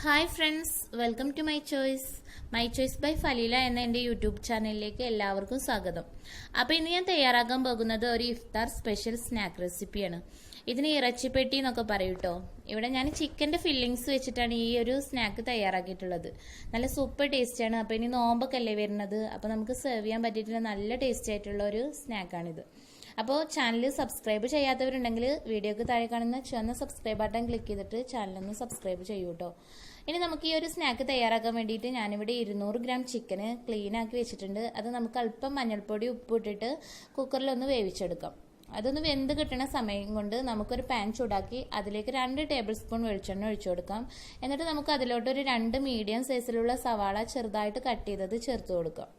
Hi friends welcome to my choice my choice by Faleela എന്ന എന്റെ YouTube ചാനലിലേക്ക് എല്ലാവർക്കും സ്വാഗതം. അപ്പോൾ ഇന്ന് ഞാൻ തയ്യാറാക്കാൻ പോകുന്നത് ഒരു ഇഫ്താർ സ്പെഷ്യൽ സ്നാക്ക് റെസിപ്പിയാണ് ഇതിന് ഇറച്ചിപ്പെട്ടി എന്നൊക്കെ പറയും കേട്ടോ ഇവിടെ ഞാൻ ചിക്കന്റെ ഫില്ലിങ്സ് വെച്ചിട്ടാണ് ഈ ഒരു സ്നാക്ക് തയ്യാറാക്കിയിട്ടുള്ളത്. നല്ല സൂപ്പർ ടേസ്റ്റാണ് അപ്പോൾ ഇനി നോമ്പൊക്കെ അല്ലേ വരുന്നത്? അപ്പോൾ നമുക്ക് സെർവ് ചെയ്യാൻ പറ്റിയിട്ടുള്ള നല്ല ടേസ്റ്റി ആയിട്ടുള്ള ഒരു സ്നാക്കാണിത് അപ്പോൾ ചാനൽ സബ്സ്ക്രൈബ് ചെയ്യാത്തവരുണ്ടെങ്കിൽ വീഡിയോക്ക് താഴെ കാണുന്ന ചുവന്ന സബ്സ്ക്രൈബ് ബട്ടൺ ക്ലിക്ക് ചെയ്തിട്ട് ചാനലൊന്ന് സബ്സ്ക്രൈബ് ചെയ്യൂ ഇനി നമുക്ക് ഈ ഒരു സ്നാക്ക് തയ്യാറാക്കാൻ വേണ്ടിയിട്ട് ഞാനിവിടെ ഇരുന്നൂറ് ഗ്രാം ചിക്കന് ക്ലീൻ ആക്കി വെച്ചിട്ടുണ്ട്. അത് നമുക്ക് അല്പം മഞ്ഞൾപ്പൊടി ഉപ്പ് ഇട്ടിട്ട് കുക്കറിലൊന്ന് വേവിച്ചെടുക്കാം. അതൊന്ന് വെന്ത് കിട്ടുന്ന സമയം കൊണ്ട് നമുക്കൊരു പാൻ ചൂടാക്കി അതിലേക്ക് രണ്ട് ടേബിൾ സ്പൂൺ വെളിച്ചെണ്ണ ഒഴിച്ചു കൊടുക്കാം. എന്നിട്ട് നമുക്ക് അതിലോട്ട് ഒരു രണ്ട് മീഡിയം സൈസിലുള്ള സവാള ചെറുതായിട്ട് കട്ട് ചെയ്തത് ചേർത്ത് കൊടുക്കാം.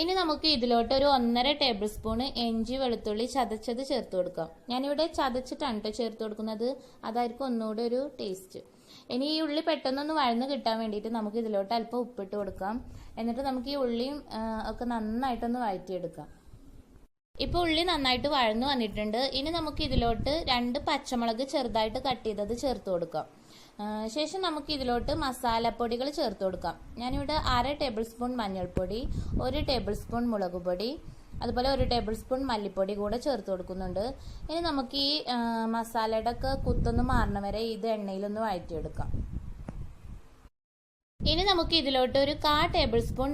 ഇനി നമുക്ക് ഇതിലോട്ട് ഒരു ഒന്നര ടേബിൾ സ്പൂണ് ഇഞ്ചി വെളുത്തുള്ളി ചതച്ചത് ചേർത്ത് കൊടുക്കാം. ഞാനിവിടെ ചതച്ചിട്ടാണ് കേട്ടോ ചേർത്ത് കൊടുക്കുന്നത്. അതായിരിക്കും ഒന്നുകൂടെ ഒരു ടേസ്റ്റ് ഇനി ഈ ഉള്ളി പെട്ടെന്നൊന്ന് വഴന്ന് കിട്ടാൻ വേണ്ടിയിട്ട് നമുക്ക് ഇതിലോട്ട് അല്പം ഉപ്പിട്ട് കൊടുക്കാം. എന്നിട്ട് നമുക്ക് ഈ ഉള്ളിയും ഒക്കെ നന്നായിട്ടൊന്ന് വഴറ്റിയെടുക്കാം. ഇപ്പോൾ ഉള്ളി നന്നായിട്ട് വഴന്നു വന്നിട്ടുണ്ട്. ഇനി നമുക്ക് ഇതിലോട്ട് രണ്ട് പച്ചമുളക് ചെറുതായിട്ട് കട്ട് ചെയ്തത് ചേർത്ത് കൊടുക്കാം. ശേഷം നമുക്ക് ഇതിലോട്ട് മസാലപ്പൊടികൾ ചേർത്ത് കൊടുക്കാം. ഞാനിവിടെ അര ടേബിൾ സ്പൂൺ മഞ്ഞൾപ്പൊടി ഒരു ടേബിൾ സ്പൂൺ മുളക് പൊടി അതുപോലെ ഒരു ടേബിൾ സ്പൂൺ മല്ലിപ്പൊടി കൂടെ ചേർത്ത് കൊടുക്കുന്നുണ്ട്. ഇനി നമുക്ക് ഈ മസാലയുടെ ഒക്കെ കുത്തൊന്ന് മാറണ വരെ ഇത് എണ്ണയിലൊന്ന് വഴറ്റിയെടുക്കാം. ഇനി നമുക്ക് ഇതിലോട്ട് ഒരു കാ ടേബിൾ സ്പൂൺ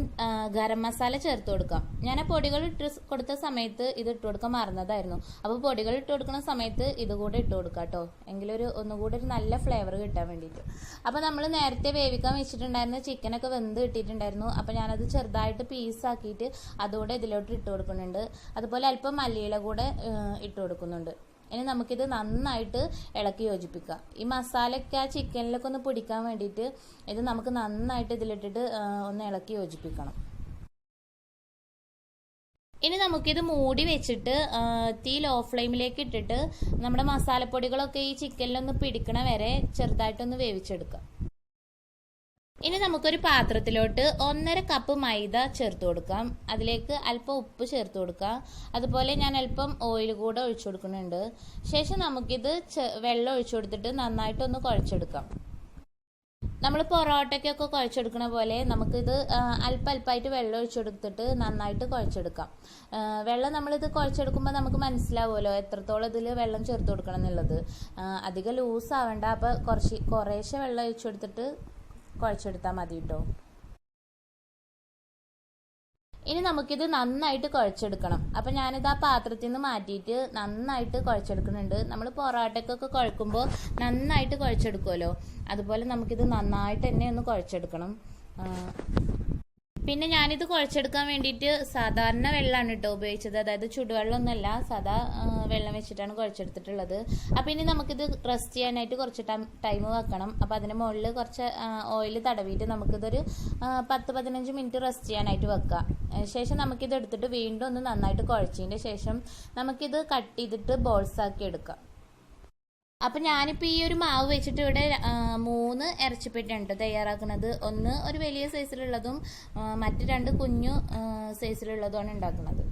ഗരം മസാല ചേർത്ത് കൊടുക്കാം. ഞാൻ ആ പൊടികൾ ഇട്ട് കൊടുത്ത സമയത്ത് ഇത് ഇട്ട് കൊടുക്കാൻ മറന്നതായിരുന്നു. അപ്പോൾ പൊടികൾ ഇട്ട് കൊടുക്കുന്ന സമയത്ത് ഇത് കൂടെ ഇട്ട് കൊടുക്കാം കേട്ടോ എങ്കിലൊരു ഒന്നുകൂടി ഒരു നല്ല ഫ്ലേവർ കിട്ടാൻ വേണ്ടിയിട്ട് അപ്പോൾ നമ്മൾ നേരത്തെ വേവിക്കാൻ വെച്ചിട്ടുണ്ടായിരുന്ന ചിക്കനൊക്കെ വെന്ത് കിട്ടിയിട്ടുണ്ടായിരുന്നു. അപ്പോൾ ഞാനത് ചെറുതായിട്ട് പീസാക്കിയിട്ട് അതുകൂടെ ഇതിലോട്ട് ഇട്ട് കൊടുക്കുന്നുണ്ട്. അതുപോലെ അല്പം മല്ലിയില കൂടെ ഇട്ട് കൊടുക്കുന്നുണ്ട്. ഇനി നമുക്കിത് നന്നായിട്ട് ഇളക്കി യോജിപ്പിക്കാം ഈ മസാലയ്ക്ക് ആ ചിക്കനിലൊക്കെ ഒന്ന് പിടിക്കാൻ വേണ്ടിയിട്ട് ഇത് നമുക്ക് നന്നായിട്ട് ഇതിലിട്ടിട്ട് ഒന്ന് ഇളക്കി യോജിപ്പിക്കണം. ഇനി നമുക്കിത് മൂടി വെച്ചിട്ട് തീ ലോ ഫ്ലെയിമിലേക്ക് ഇട്ടിട്ട് നമ്മുടെ മസാലപ്പൊടികളൊക്കെ ഈ ചിക്കനിലൊന്ന് പിടിക്കണ വരെ ചെറുതായിട്ടൊന്ന് വേവിച്ചെടുക്കാം ഇനി നമുക്കൊരു പാത്രത്തിലോട്ട് ഒന്നര കപ്പ് മൈദ ചേർത്ത് കൊടുക്കാം. അതിലേക്ക് അല്പം ഉപ്പ് ചേർത്ത് കൊടുക്കാം. അതുപോലെ ഞാൻ അല്പം ഓയിൽ കൂടെ ഒഴിച്ചു കൊടുക്കുന്നുണ്ട്. ശേഷം നമുക്കിത് വെള്ളം ഒഴിച്ചു കൊടുത്തിട്ട് നന്നായിട്ടൊന്ന് കുഴച്ചെടുക്കാം. നമ്മൾ പൊറോട്ടയ്ക്കൊക്കെ കുഴച്ചെടുക്കണ പോലെ നമുക്കിത് അല്പ അല്പം അല്പമായിട്ട് വെള്ളം ഒഴിച്ചു കൊടുത്തിട്ട് നന്നായിട്ട് കുഴച്ചെടുക്കാം. വെള്ളം നമ്മളിത് കുഴച്ചെടുക്കുമ്പോൾ നമുക്ക് മനസ്സിലാവുമല്ലോ എത്രത്തോളം ഇതിൽ വെള്ളം ചേർത്ത് കൊടുക്കണം എന്നുള്ളത്. അധികം ലൂസ് ആവേണ്ട. അപ്പോൾ കുറച്ച് കുറേശ്ശെ വെള്ളം ഒഴിച്ചു കൊടുത്തിട്ട് കുഴച്ചെടുത്താൽ മതി കേട്ടോ ഇനി നമുക്കിത് നന്നായിട്ട് കുഴച്ചെടുക്കണം. അപ്പം ഞാനിത് ആ പാത്രത്തിൽ നിന്ന് മാറ്റിയിട്ട് നന്നായിട്ട് കുഴച്ചെടുക്കുന്നുണ്ട്. നമ്മൾ പൊറോട്ടയ്ക്കൊക്കെ കുഴക്കുമ്പോൾ നന്നായിട്ട് കുഴച്ചെടുക്കുമല്ലോ അതുപോലെ നമുക്കിത് നന്നായിട്ട് തന്നെ ഒന്ന് കുഴച്ചെടുക്കണം. പിന്നെ ഞാനിത് കുഴച്ചെടുക്കാൻ വേണ്ടിയിട്ട് സാധാരണ വെള്ളമാണ് കേട്ടോ ഉപയോഗിച്ചത്. അതായത് ചുടുവെള്ളമൊന്നുമല്ല സാധാ വെള്ളം വെച്ചിട്ടാണ് കുഴച്ചെടുത്തിട്ടുള്ളത്. അപ്പം ഇനി നമുക്കിത് റെസ്റ്റ് ചെയ്യാനായിട്ട് കുറച്ച് ടൈം വെക്കണം. അപ്പം അതിന് മുകളിൽ കുറച്ച് ഓയിൽ തടവിയിട്ട് നമുക്കിതൊരു പത്ത് പതിനഞ്ച് മിനിറ്റ് റെസ്റ്റ് ചെയ്യാനായിട്ട് വെക്കാം. ശേഷം നമുക്കിത് എടുത്തിട്ട് വീണ്ടും ഒന്ന് നന്നായിട്ട് കുഴച്ചതിന്റെ ശേഷം നമുക്കിത് കട്ട് ചെയ്തിട്ട് ബോൾസാക്കി എടുക്കാം. അപ്പൊ ഞാനിപ്പോ ഈ ഒരു മാവ് വെച്ചിട്ട് ഇവിടെ മൂന്ന് ഇറച്ചിപ്പെട്ടുണ്ട് ട്ടോ തയ്യാറാക്കുന്നത്. ഒന്ന് ഒരു വലിയ സൈസിലുള്ളതും മറ്റു രണ്ട് കുഞ്ഞു സൈസിലുള്ളതുമാണ് ഉണ്ടാക്കുന്നത്.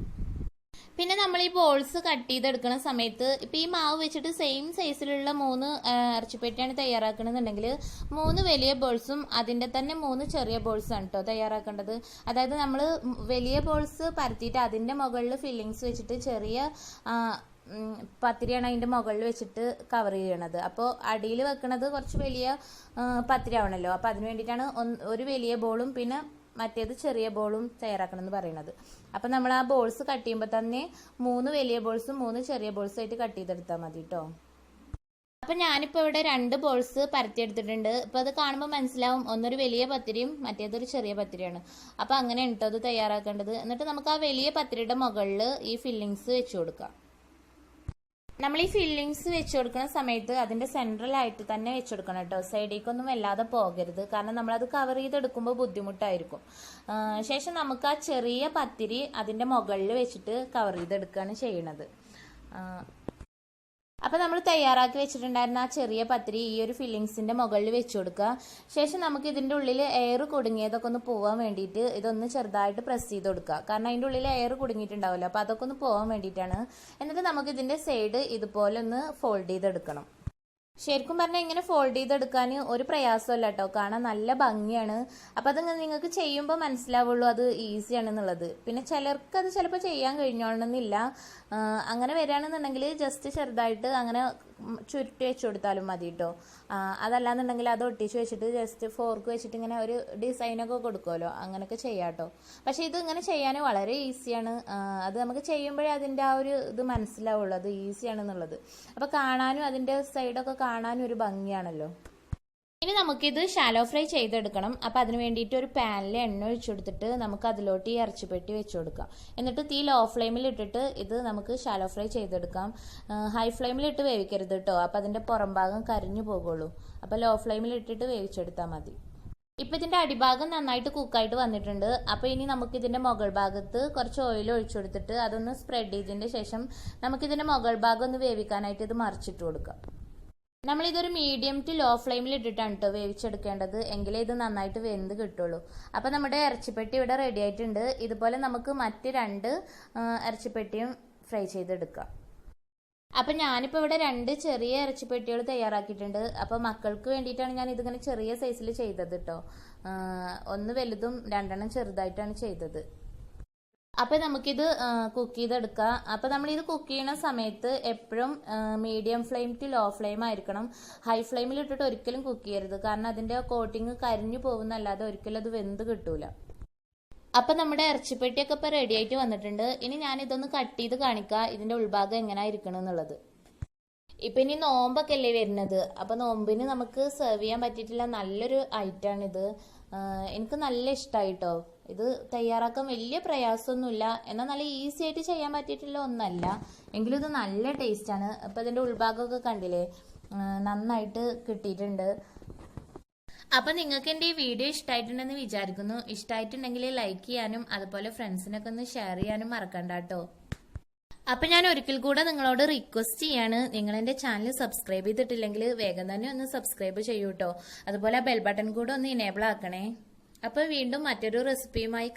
പിന്നെ നമ്മൾ ഈ ബോൾസ് കട്ട് ചെയ്തെടുക്കുന്ന സമയത്ത് ഇപ്പം ഈ മാവ് വെച്ചിട്ട് സെയിം സൈസിലുള്ള മൂന്ന് ഇറച്ചിപ്പെട്ടിയാണ് തയ്യാറാക്കണമെന്നുണ്ടെങ്കിൽ മൂന്ന് വലിയ ബോൾസും അതിന്റെ തന്നെ മൂന്ന് ചെറിയ ബോൾസാണ് കേട്ടോ തയ്യാറാക്കേണ്ടത്. അതായത് നമ്മൾ വലിയ ബോൾസ് പരത്തിയിട്ട് അതിന്റെ മുകളിൽ ഫില്ലിങ്സ് വെച്ചിട്ട് ചെറിയ പത്തിരിയാണ് അതിന്റെ മുകളിൽ വെച്ചിട്ട് കവർ ചെയ്യണത്. അപ്പോൾ അടിയിൽ വെക്കണത് കുറച്ച് വലിയ ആ, പത്തിരി ആവണല്ലോ അപ്പോൾ അതിന് വേണ്ടിയിട്ടാണ് ഒരു വലിയ ബോളും പിന്നെ മറ്റേത് ചെറിയ ബോളും തയ്യാറാക്കണം എന്ന് പറയുന്നത് അപ്പം നമ്മൾ ആ ബോൾസ് കട്ട് ചെയ്യുമ്പോൾ തന്നെ മൂന്ന് വലിയ ബോൾസും മൂന്ന് ചെറിയ ബോൾസും ആയിട്ട് കട്ട് ചെയ്തെടുത്താൽ മതി കേട്ടോ അപ്പം ഞാനിപ്പോൾ ഇവിടെ രണ്ട് ബോൾസ് പരത്തിയെടുത്തിട്ടുണ്ട്. ഇപ്പോൾ അത് കാണുമ്പോൾ മനസ്സിലാവും ഒന്നൊരു വലിയ പത്തിരിയും മറ്റേതൊരു ചെറിയ പത്തിരിയാണ്. അപ്പോൾ അങ്ങനെ ഉണ്ടോ അത് തയ്യാറാക്കേണ്ടത്. എന്നിട്ട് നമുക്ക് ആ വലിയ പത്തിരിയുടെ മുകളിൽ ഈ ഫില്ലിങ്സ് വെച്ച് കൊടുക്കാം. നമ്മൾ ഈ ഫില്ലിങ്സ് വെച്ച് കൊടുക്കുന്ന സമയത്ത് അതിന്റെ സെൻട്രലായിട്ട് തന്നെ വെച്ച് കൊടുക്കണം കേട്ടോ സൈഡിലേക്കൊന്നും വല്ലാതെ പോകരുത്. കാരണം നമ്മളത് കവർ ചെയ്തെടുക്കുമ്പോൾ ബുദ്ധിമുട്ടായിരിക്കും. ശേഷം നമുക്ക് ആ ചെറിയ പത്തിരി അതിന്റെ മുകളിൽ വെച്ചിട്ട് കവർ ചെയ്തെടുക്കുകയാണ് ചെയ്യണത്. ആ, അപ്പൊ നമ്മൾ തയ്യാറാക്കി വെച്ചിട്ടുണ്ടായിരുന്ന ആ ചെറിയ പത്തിരി ഈ ഒരു ഫില്ലിങ്സിന്റെ മുകളിൽ വെച്ച് കൊടുക്കുക. ശേഷം നമുക്ക് ഇതിന്റെ ഉള്ളിൽ എയർ കുടുങ്ങിയതൊക്കെ ഒന്ന് പോവാൻ വേണ്ടിയിട്ട് ഇതൊന്ന് ചെറുതായിട്ട് പ്രസ് ചെയ്ത് കൊടുക്കുക. കാരണം അതിന്റെ ഉള്ളിൽ എയർ കുടുങ്ങിയിട്ടുണ്ടാവുമല്ലോ. അപ്പോൾ അതൊക്കെ ഒന്ന് പോവാൻ വേണ്ടിയിട്ടാണ്. എന്നിട്ട് നമുക്ക് ഇതിന്റെ സൈഡ് ഇതുപോലെ ഒന്ന് ഫോൾഡ് ചെയ്തെടുക്കണം. ശരിക്കും പറഞ്ഞാൽ ഇങ്ങനെ ഫോൾഡ് ചെയ്തെടുക്കാൻ ഒരു പ്രയാസമല്ല കേട്ടോ കാണാൻ നല്ല ഭംഗിയാണ്. അപ്പം അത് നിങ്ങൾക്ക് ചെയ്യുമ്പോൾ മനസ്സിലാവുള്ളൂ അത് ഈസിയാണെന്നുള്ളത്. പിന്നെ ചിലർക്ക് അത് ചിലപ്പോൾ ചെയ്യാൻ കഴിഞ്ഞോളണമെന്നില്ല. അങ്ങനെ വരികയാണെന്നുണ്ടെങ്കിൽ ജസ്റ്റ് ചെറുതായിട്ട് അങ്ങനെ ചുരുട്ടി വെച്ച് കൊടുത്താലും മതി കേട്ടോ അതല്ലാന്നുണ്ടെങ്കിൽ അത് ഒട്ടിച്ച് വെച്ചിട്ട് ജസ്റ്റ് ഫോർക്ക് വെച്ചിട്ട് ഇങ്ങനെ ഒരു ഡിസൈനൊക്കെ കൊടുക്കുമല്ലോ. അങ്ങനെയൊക്കെ ചെയ്യാം കേട്ടോ പക്ഷേ ഇത് ഇങ്ങനെ ചെയ്യാൻ വളരെ ഈസിയാണ് അത് നമുക്ക് ചെയ്യുമ്പോഴേ അതിന്റെ ആ ഒരു ഇത് മനസ്സിലാവുള്ളൂ. അത് ഈസിയാണെന്നുള്ളത് അപ്പോൾ കാണാനും അതിന്റെ സൈഡൊക്കെ കാണാനും ഒരു ഭംഗിയാണല്ലോ. ഇനി നമുക്കിത് ഷാലോ ഫ്രൈ ചെയ്തെടുക്കണം. അപ്പം അതിന് വേണ്ടിയിട്ട് ഒരു പാനിൽ എണ്ണ ഒഴിച്ചെടുത്തിട്ട് നമുക്ക് അതിലോട്ട് ഈ ഇറച്ചിപ്പെട്ടി വെച്ച് കൊടുക്കാം എന്നിട്ട് തീ ലോ ഫ്ലെയിമിൽ ഇട്ടിട്ട് ഇത് നമുക്ക് ഷാലോ ഫ്രൈ ചെയ്തെടുക്കാം. ഹൈ ഫ്ലെയിമിൽ ഇട്ട് വേവിക്കരുത് കേട്ടോ അപ്പം അതിന്റെ പുറം ഭാഗം കരിഞ്ഞു പോകുള്ളൂ. അപ്പം ലോ ഫ്ലെയിമിൽ ഇട്ടിട്ട് വേവിച്ചെടുത്താൽ മതി. ഇപ്പം ഇതിന്റെ അടിഭാഗം നന്നായിട്ട് കുക്കായിട്ട് വന്നിട്ടുണ്ട്. അപ്പോൾ ഇനി നമുക്ക് ഇതിന്റെ മുകൾ ഭാഗത്ത് കുറച്ച് ഓയിൽ ഒഴിച്ചു കൊടുത്തിട്ട് അതൊന്ന് സ്പ്രെഡ് ചെയ്തതിന്റെ ശേഷം നമുക്കിതിന്റെ മുകൾ ഭാഗം ഒന്ന് വേവിക്കാനായിട്ട് ഇത് മറിച്ചിട്ട് കൊടുക്കാം. നമ്മളിതൊരു മീഡിയം ടു ലോ ഫ്ലെയിമിൽ ഇട്ടിട്ടാണ് കേട്ടോ വേവിച്ചെടുക്കേണ്ടത്. എങ്കിലേ ഇത് നന്നായിട്ട് വെന്ത് കിട്ടുള്ളൂ. അപ്പോൾ നമ്മുടെ ഇറച്ചിപ്പെട്ടി ഇവിടെ റെഡി ആയിട്ടുണ്ട്. ഇതുപോലെ നമുക്ക് മറ്റ് രണ്ട് ഇറച്ചിപ്പെട്ടിയും ഫ്രൈ ചെയ്തെടുക്കാം. അപ്പം ഞാനിപ്പോൾ ഇവിടെ രണ്ട് ചെറിയ ഇറച്ചിപ്പെട്ടികൾ തയ്യാറാക്കിയിട്ടുണ്ട്. അപ്പോൾ മക്കൾക്ക് വേണ്ടിയിട്ടാണ് ഞാൻ ഇതിങ്ങനെ ചെറിയ സൈസിൽ ചെയ്തത് കേട്ടോ ഒന്ന് വലുതും രണ്ടെണ്ണം ചെറുതായിട്ടാണ് ചെയ്തത്. അപ്പോൾ നമുക്കിത് കുക്ക് ചെയ്തെടുക്കാം. അപ്പോൾ നമ്മളിത് കുക്ക് ചെയ്യുന്ന സമയത്ത് എപ്പോഴും medium flame to low flame ആയിരിക്കണം. ഹൈ ഫ്ലെയിമിൽ ഇട്ടിട്ട് ഒരിക്കലും കുക്ക് ചെയ്യരുത്. കാരണം അതിന്റെ കോട്ടിങ് കരിഞ്ഞു പോകുന്നല്ലാതെ ഒരിക്കലും അത് വെന്ത് കിട്ടൂല. അപ്പൊ നമ്മുടെ ഇറച്ചിപ്പെട്ടിയൊക്കെ ഇപ്പൊ റെഡി ആയിട്ട് വന്നിട്ടുണ്ട്. ഇനി ഞാൻ ഇതൊന്ന് കട്ട് ചെയ്ത് കാണിക്കാം. ഇതിന്റെ ഉൾഭാഗം എങ്ങനെ ഇരിക്കണം എന്നുള്ളത്. ഇപ്പൊ ഇനി നോമ്പൊക്കെ അല്ലേ വരുന്നത്. അപ്പൊ നോമ്പിന് നമുക്ക് സെർവ് ചെയ്യാൻ പറ്റിയിട്ടില്ല നല്ലൊരു ഐറ്റാണ് ഇത് എനിക്ക് നല്ല ഇഷ്ടമായിട്ടോ ഇത് തയ്യാറാക്കാൻ വലിയ പ്രയാസമൊന്നുമില്ല. എന്നാൽ നല്ല ഈസി ആയിട്ട് ചെയ്യാൻ പറ്റിയിട്ടുള്ള ഒന്നല്ല. എങ്കിലും ഇത് നല്ല ടേസ്റ്റാണ് അപ്പൊ ഇതിന്റെ ഉൾഭാഗമൊക്കെ കണ്ടില്ലേ? നന്നായിട്ട് കിട്ടിയിട്ടുണ്ട്. അപ്പൊ നിങ്ങൾക്ക് എന്റെ ഈ വീഡിയോ ഇഷ്ടമായിട്ടുണ്ടെന്ന് വിചാരിക്കുന്നു. ഇഷ്ടമായിട്ടുണ്ടെങ്കിൽ ലൈക്ക് ചെയ്യാനും അതുപോലെ ഫ്രണ്ട്സിനൊക്കെ ഒന്ന് ഷെയർ ചെയ്യാനും മറക്കണ്ട കേട്ടോ. അപ്പം ഞാൻ ഒരിക്കൽ കൂടെ നിങ്ങളോട് റിക്വസ്റ്റ് ചെയ്യാണ്. നിങ്ങൾ എന്റെ ചാനൽ സബ്സ്ക്രൈബ് ചെയ്തിട്ടില്ലെങ്കിൽ വേഗം തന്നെ ഒന്ന് സബ്സ്ക്രൈബ് ചെയ്യൂ കേട്ടോ. അതുപോലെ ബെൽ ബട്ടൺ കൂടെ ഒന്ന് ഇനേബിൾ ആക്കണേ. അപ്പൊ വീണ്ടും മറ്റൊരു റെസിപ്പിയുമായി